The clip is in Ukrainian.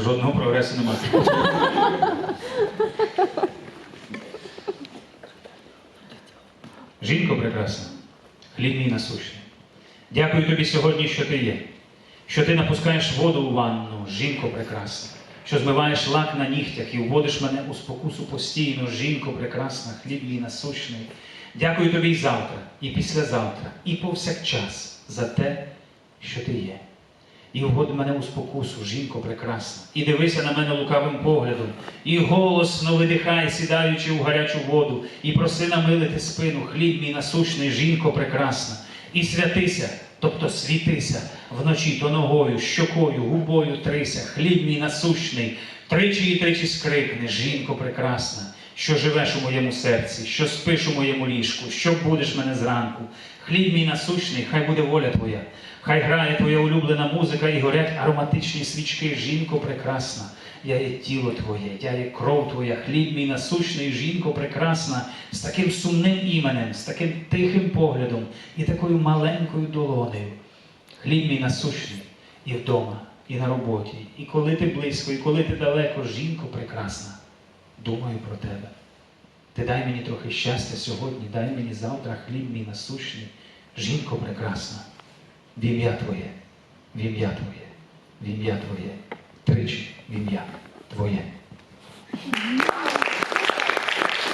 Жодного прогресу немає. Жінко прекрасна, хліб мій насущний. Дякую тобі сьогодні, що ти є, що ти напускаєш воду у ванну, жінко прекрасна, що змиваєш лак на нігтях і вводиш мене у спокусу постійно, жінко прекрасна, хліб мій насущний. Дякую тобі і завтра, і післязавтра, і повсякчас за те, що ти є. І вводь мене у спокусу, жінко прекрасна, і дивися на мене лукавим поглядом, і голосно видихай, сідаючи у гарячу воду, і проси намилити спину, хліб мій насущний, жінко прекрасна, і святися, тобто світися вночі то ногою, щокою, губою трися, хліб мій насущний, тричі і тричі скрикне, жінко прекрасна, що живеш у моєму серці, що спиш у моєму ліжку, що будеш мене зранку. Хліб мій насущний, хай буде воля твоя. Хай грає твоя улюблена музика і горять ароматичні свічки, жінко прекрасна. Я є тіло твоє, я є кров твоя, хліб мій насущний, жінко прекрасна, з таким сумним іменем, з таким тихим поглядом і такою маленькою долонею. Хліб мій насущний і вдома, і на роботі, і коли ти близько, і коли ти далеко, жінко прекрасна, думаю про тебе. Ти дай мені трохи щастя сьогодні, дай мені завтра хліб мій насущний, жінко прекрасна в ім'я Твоє, в ім'я Твоє, в ім'я Твоє, тричі в ім'я Твоє.